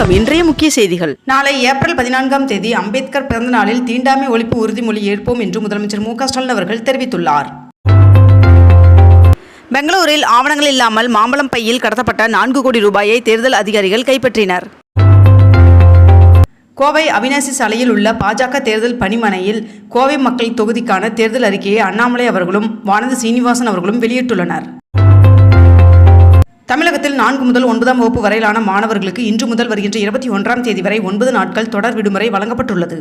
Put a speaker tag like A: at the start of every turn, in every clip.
A: வணக்கம். இன்றைய முக்கிய செய்திகள்.
B: நாளை ஏப்ரல் பதினான்காம் தேதி அம்பேத்கர் பிறந்த நாளில் தீண்டாமை ஒழிப்பு உறுதிமொழி ஏற்போம் என்று முதலமைச்சர் மு ஸ்டாலின் அவர்கள் தெரிவித்துள்ளார்.
A: பெங்களூரில் ஆவணங்கள் இல்லாமல் மாம்பழம் பையில் கடத்தப்பட்ட நான்கு கோடி ரூபாயை தேர்தல் அதிகாரிகள் கைப்பற்றினர்.
B: கோவை அவினாசி சாலையில் உள்ள பாஜக தேர்தல் பணிமனையில் கோவை மக்கள் தொகுதிக்கான தேர்தல் அறிக்கையை அண்ணாமலை அவர்களும் வானதி சீனிவாசன் அவர்களும் வெளியிட்டுள்ளனர். தமிழகத்தில் நான்கு முதல் ஒன்பதாம் வகுப்பு வரையிலான மாணவர்களுக்கு இன்று முதல் வருகின்ற இருபத்தி ஒன்றாம் தேதி வரை ஒன்பது நாட்கள் தொடர் விடுமுறை வழங்கப்பட்டுள்ளது.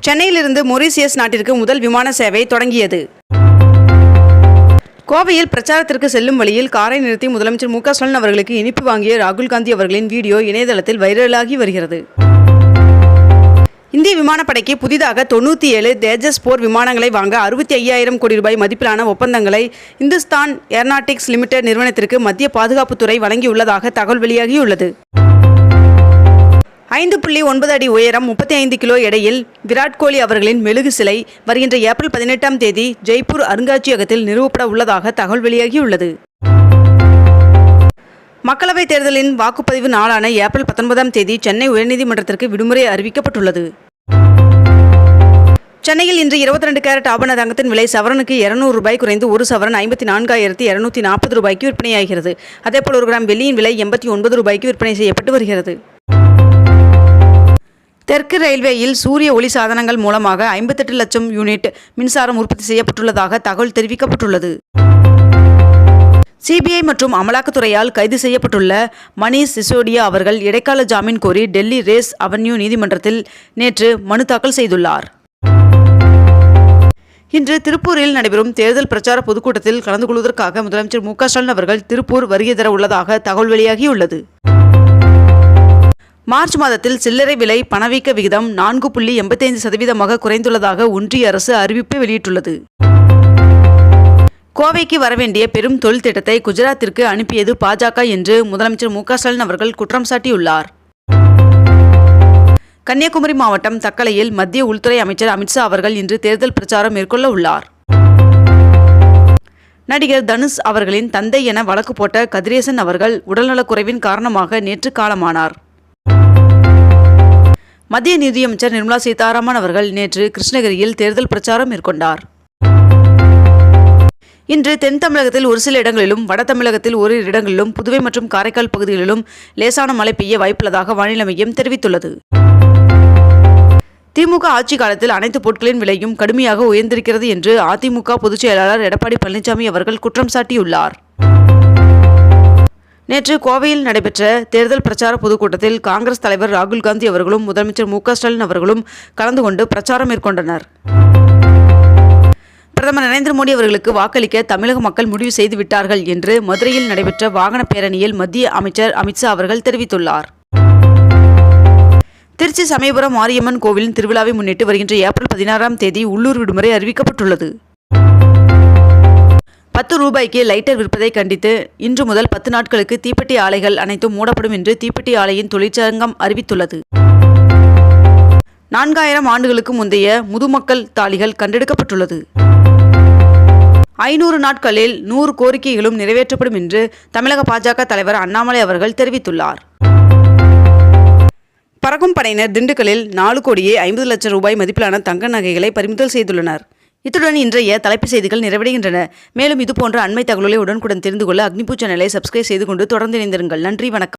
A: சென்னையிலிருந்து மொரீசியஸ் நாட்டிற்கு முதல் விமான சேவை தொடங்கியது. கோவையில் பிரச்சாரத்திற்கு செல்லும் வழியில் காரை நிறுத்தி முதலமைச்சர் மு க ஸ்டாலின் அவர்களுக்கு இனிப்பு வாங்கிய ராகுல் காந்தி அவர்களின் வீடியோ இணையதளத்தில் வைரலாகி வருகிறது. விமானப்படைக்கு புதிதாக தொண்ணூற்றி ஏழு தேஜஸ் போர் விமானங்களை வாங்க அறுபத்தி ஐயாயிரம் கோடி ரூபாய் மதிப்பிலான ஒப்பந்தங்களை இந்துஸ்தான் ஏர்நாட்டிக்ஸ் லிமிடெட் நிறுவனத்திற்கு மத்திய பாதுகாப்புத்துறை வழங்கியுள்ளதாக தகவல் வெளியாகியுள்ளது. ஐந்து புள்ளி ஒன்பது அடி உயரம் முப்பத்தி ஐந்து கிலோ எடையில் விராட் கோலி அவர்களின் மெழுகு சிலை வருகின்ற ஏப்ரல் பதினெட்டாம் தேதி ஜெய்ப்பூர் அருங்காட்சியகத்தில் நிறுவப்பட உள்ளதாக தகவல் வெளியாகியுள்ளது. மக்களவைத் தேர்தலின் வாக்குப்பதிவு நாளான ஏப்ரல் பத்தொன்பதாம் தேதி சென்னை உயர்நீதிமன்றத்திற்கு விடுமுறை அறிவிக்கப்பட்டுள்ளது. சென்னையில் இன்று இருபத்தி ரெண்டு கேரட் ஆபண தங்கத்தின் விலை சவரனுக்கு இருநூறு ரூபாய் குறைந்து ஒரு சவரன் ஐம்பத்தி நான்காயிரத்தி இருநூத்தி நாற்பது ரூபாய்க்கு விற்பனையாகிறது. அதேபோல் ஒரு கிராம் வெள்ளியின் விலை எண்பத்தி ஒன்பது ரூபாய்க்கு விற்பனை செய்யப்பட்டு வருகிறது. தெற்கு ரயில்வேயில் சூரிய ஒளி சாதனங்கள் மூலமாக ஐம்பத்தெட்டு லட்சம் யூனிட் மின்சாரம் உற்பத்தி செய்யப்பட்டுள்ளதாக தகவல் தெரிவிக்கப்பட்டுள்ளது. சிபிஐ மற்றும் அமலாக்கத்துறையால் கைது செய்யப்பட்டுள்ள மணீஷ் சிசோடியா அவர்கள் இடைக்கால ஜாமீன் கோரி டெல்லி ரேஸ் அவென்யூ நீதிமன்றத்தில் நேற்று மனு தாக்கல் செய்துள்ளார். இன்று திருப்பூரில் நடைபெறும் தேர்தல் பிரச்சார பொதுக்கூட்டத்தில் கலந்து கொள்வதற்காக முதலமைச்சர் மு ஸ்டாலின் அவர்கள் திருப்பூர் வருகை தர உள்ளதாக தகவல் வெளியாகியுள்ளது. மார்ச் மாதத்தில் சில்லறை விலை பணவீக்க விகிதம் நான்கு புள்ளி எண்பத்தைந்து சதவீதமாக குறைந்துள்ளதாக ஒன்றிய அரசு அறிவிப்பு வெளியிட்டுள்ளது. கோவைக்கு வரவேண்டிய பெரும் தொழில் திட்டத்தை குஜராத்திற்கு அனுப்பியது பாஜக என்று முதலமைச்சர் மு ஸ்டாலின் அவர்கள் குற்றம் சாட்டியுள்ளார். கன்னியாகுமரி மாவட்டம் தக்கலையில் மத்திய உள்துறை அமைச்சர் அமித்ஷா அவர்கள் இன்று தேர்தல் பிரச்சாரம் மேற்கொள்ள உள்ளார். நடிகர் தனுஷ் அவர்களின் தந்தை என வழக்கு போட்ட கதிரேசன் அவர்கள் உடல்நலக்குறைவின் காரணமாக நேற்று காலமானார். மத்திய நிதியமைச்சர் நிர்மலா சீதாராமன் அவர்கள் நேற்று கிருஷ்ணகிரியில் தேர்தல் பிரச்சாரம் மேற்கொண்டார். இன்று தென் தமிழகத்தில் ஒரு சில இடங்களிலும் வட தமிழகத்தில் ஓரிரு இடங்களிலும் புதுவை மற்றும் காரைக்கால் பகுதிகளிலும் லேசான மழை பெய்ய வாய்ப்புள்ளதாக வானிலை மையம் தெரிவித்துள்ளது. திமுக ஆட்சி காலத்தில் அனைத்து பொருட்களின் விலையும் கடுமையாக உயர்ந்திருக்கிறது என்று அதிமுக பொதுச் செயலாளர் எடப்பாடி பழனிசாமி அவர்கள் குற்றம் சாட்டியுள்ளார். நேற்று கோவையில் நடைபெற்ற தேர்தல் பிரச்சார பொதுக்கூட்டத்தில் காங்கிரஸ் தலைவர் ராகுல் காந்தி அவர்களும் முதலமைச்சர் மு ஸ்டாலின் அவர்களும் கலந்து கொண்டு பிரச்சாரம் மேற்கொண்டனர். பிரதமர் நரேந்திர மோடி அவர்களுக்கு வாக்களிக்க தமிழக மக்கள் முடிவு செய்துவிட்டார்கள் என்று மதுரையில் நடைபெற்ற வாகன பேரணியில் மத்திய அமைச்சர் அமித்ஷா அவர்கள் தெரிவித்துள்ளார். திருச்சி சமயபுரம் மாரியம்மன் கோவிலின் திருவிழாவை முன்னிட்டு வருகின்ற ஏப்ரல் பதினாறாம் தேதி உள்ளூர் விடுமுறை அறிவிக்கப்பட்டுள்ளது. பத்து ரூபாய்க்கு லைட்டர் விற்பதை கண்டித்து இன்று முதல் பத்து நாட்களுக்கு தீப்பெட்டி ஆலைகள் அனைத்தும் மூடப்படும் என்று தீப்பெட்டி ஆலையின் தொழிற்சங்கம் அறிவித்துள்ளது. நான்காயிரம் ஆண்டுகளுக்கு முந்தைய முதுமக்கள் தாலிகள் கண்டெடுக்கப்பட்டுள்ளது. ஐநூறு நாட்களில் நூறு கோரிக்கைகளும் நிறைவேற்றப்படும் என்று தமிழக பாஜக தலைவர் அண்ணாமலை அவர்கள் தெரிவித்துள்ளார். பறக்கும் படையினர் திண்டுக்கல்லில் நாலு கோடியே ஐம்பது லட்சம் ரூபாய் மதிப்பிலான தங்க நகைகளை பறிமுதல் செய்துள்ளனர். இத்துடன் இன்றைய தலைப்புச் செய்திகள் நிறைவடைகின்றன. மேலும் இதுபோன்ற அண்மை தகவல்களை உடனுக்குடன் தெரிந்து கொள்ள அக்னிபூ சேனலை சப்ஸ்கிரைப் செய்து கொண்டு தொடர்ந்து இணைந்திருங்கள். நன்றி வணக்கம்.